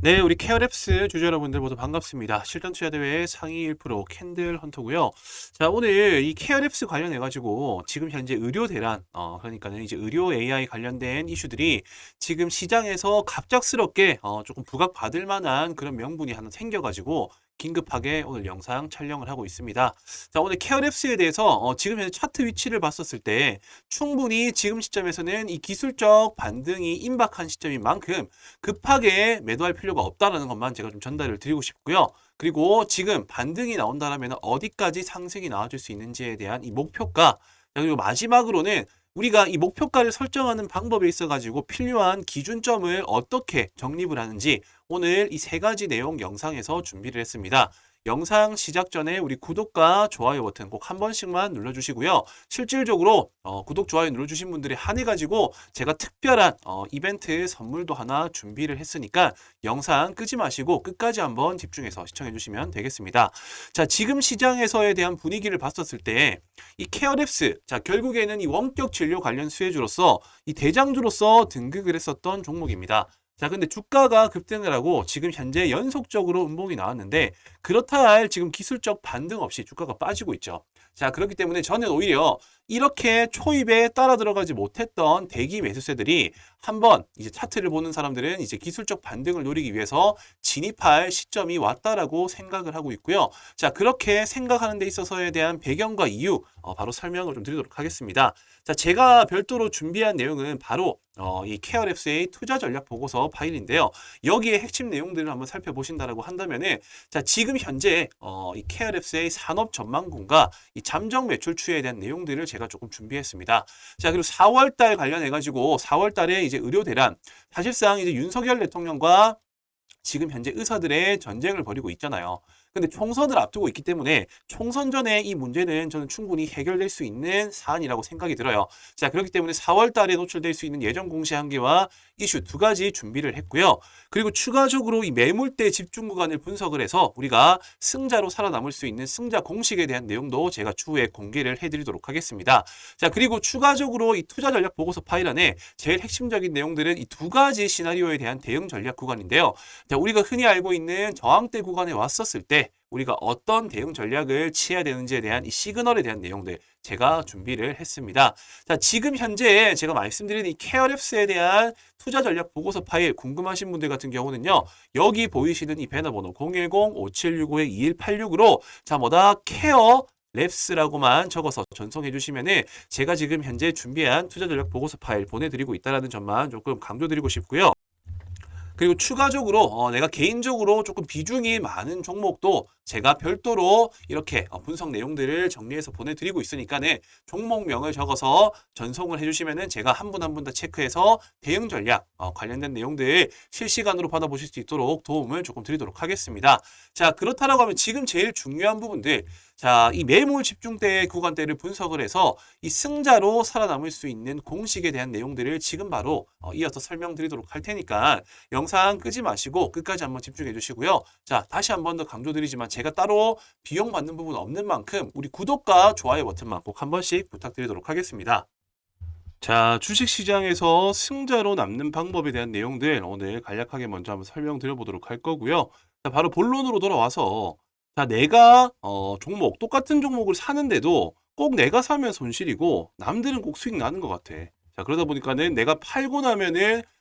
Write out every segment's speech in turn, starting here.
네, 우리 케어랩스 주주 여러분들 모두 반갑습니다. 실전 투자 대회 상위 1% 캔들 헌터고요. 자, 오늘 이 케어랩스 관련해 가지고 지금 현재 의료 대란 어 그러니까는 이제 의료 AI 관련된 이슈들이 지금 시장에서 갑작스럽게 어 조금 부각받을 만한 그런 명분이 하나 생겨 가지고 긴급하게 오늘 영상 촬영을 하고 있습니다. 자, 오늘 케어랩스에 대해서 어 지금 현재 차트 위치를 봤었을 때 충분히 지금 시점에서는 이 기술적 반등이 임박한 시점인 만큼 급하게 매도할 필요가 없다라는 것만 제가 좀 전달을 드리고 싶고요. 그리고 지금 반등이 나온다라면 어디까지 상승이 나와줄 수 있는지에 대한 이 목표가 자, 그리고 마지막으로는 우리가 이 목표가를 설정하는 방법에 있어 가지고 필요한 기준점을 어떻게 정립을 하는지 오늘 이 세 가지 내용 영상에서 준비를 했습니다. 영상 시작 전에 우리 구독과 좋아요 버튼 꼭 한 번씩만 눌러주시고요. 실질적으로 어, 구독, 좋아요 눌러주신 분들이 한해 가지고 제가 특별한 어, 이벤트 선물도 하나 준비를 했으니까 영상 끄지 마시고 끝까지 한번 집중해서 시청해 주시면 되겠습니다. 자, 지금 시장에서에 대한 분위기를 봤었을 때 이 케어랩스, 자, 결국에는 이 원격 진료 관련 수혜주로서 이 대장주로서 등극을 했었던 종목입니다. 자, 근데 주가가 급등을 하고 지금 현재 연속적으로 음봉이 나왔는데 그렇다 할 지금 기술적 반등 없이 주가가 빠지고 있죠. 자, 그렇기 때문에 저는 오히려 이렇게 초입에 따라 들어가지 못했던 대기 매수세들이 한번 이제 차트를 보는 사람들은 이제 기술적 반등을 노리기 위해서 진입할 시점이 왔다라고 생각을 하고 있고요. 자, 그렇게 생각하는 데 있어서에 대한 배경과 이유 어, 바로 설명을 좀 드리도록 하겠습니다. 자, 제가 별도로 준비한 내용은 바로 어, 이 케어랩스의 투자 전략 보고서 파일인데요. 여기에 핵심 내용들을 한번 살펴보신다라고 한다면은 자, 지금 현재 어, 이 케어랩스의 산업 전망군과 이 잠정 매출 추이에 대한 내용들을 제가 조금 준비했습니다. 자, 그리고 4월 달 관련해 가지고 4월 달에 이제 의료 대란 사실상 이제 윤석열 대통령과 지금 현재 의사들의 전쟁을 벌이고 있잖아요. 근데 총선을 앞두고 있기 때문에 총선 전에 이 문제는 저는 충분히 해결될 수 있는 사안이라고 생각이 들어요. 자, 그렇기 때문에 4월 달에 노출될 수 있는 예정 공시 한계와 이슈 두 가지 준비를 했고요. 그리고 추가적으로 이 매물대 집중 구간을 분석을 해서 우리가 승자로 살아남을 수 있는 승자 공식에 대한 내용도 제가 추후에 공개를 해드리도록 하겠습니다. 자, 그리고 추가적으로 이 투자 전략 보고서 파일 안에 제일 핵심적인 내용들은 이 두 가지 시나리오에 대한 대응 전략 구간인데요. 자, 우리가 흔히 알고 있는 저항대 구간에 왔었을 때 우리가 어떤 대응 전략을 취해야 되는지에 대한 이 시그널에 대한 내용들 제가 준비를 했습니다. 자, 지금 현재 제가 말씀드린 이 케어랩스에 대한 투자 전략 보고서 파일 궁금하신 분들 같은 경우는요. 여기 보이시는 이 배너 번호 010-5765-2186으로 자, 뭐다 케어 랩스라고만 적어서 전송해 주시면은 제가 지금 현재 준비한 투자 전략 보고서 파일 보내드리고 있다라는 점만 조금 강조드리고 싶고요. 그리고 추가적으로 어, 내가 개인적으로 조금 비중이 많은 종목도 제가 별도로 이렇게 어, 분석 내용들을 정리해서 보내드리고 있으니까는 종목명을 적어서 전송을 해주시면은 제가 한 분 한 분 다 체크해서 대응 전략 어, 관련된 내용들 실시간으로 받아보실 수 있도록 도움을 조금 드리도록 하겠습니다. 자 그렇다라고 하면 지금 제일 중요한 부분들 자, 이 매물 집중대 구간대를 분석을 해서 이 승자로 살아남을 수 있는 공식에 대한 내용들을 지금 바로 어, 이어서 설명드리도록 할 테니까 영상 끄지 마시고 끝까지 한번 집중해 주시고요. 자, 다시 한 번 더 강조드리지만 제가 따로 비용 받는 부분 없는 만큼 우리 구독과 좋아요 버튼만 꼭 한 번씩 부탁드리도록 하겠습니다. 자, 주식시장에서 승자로 남는 방법에 대한 내용들 오늘 간략하게 먼저 한번 설명드려 보도록 할 거고요. 자, 바로 본론으로 돌아와서 자, 내가 어, 종목 똑같은 종목을 사는데도 꼭 내가 사면 손실이고 남들은 꼭 수익 나는 것 같아. 자, 그러다 보니까는 내가 팔고 나면은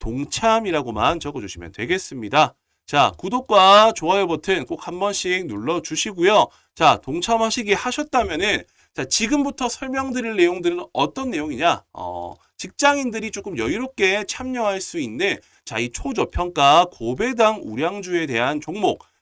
동참이라고만 적어주시면 되겠습니다. 자, 구독과 좋아요 버튼 꼭 한 번씩 눌러주시고요. 자, 동참하시기 하셨다면은 자, 지금부터 설명드릴 내용들은 어떤 내용이냐? 어, 직장인들이 조금 여유롭게 참여할 수 있는 자, 이 초저평가 고배당 우량주에 대한 종목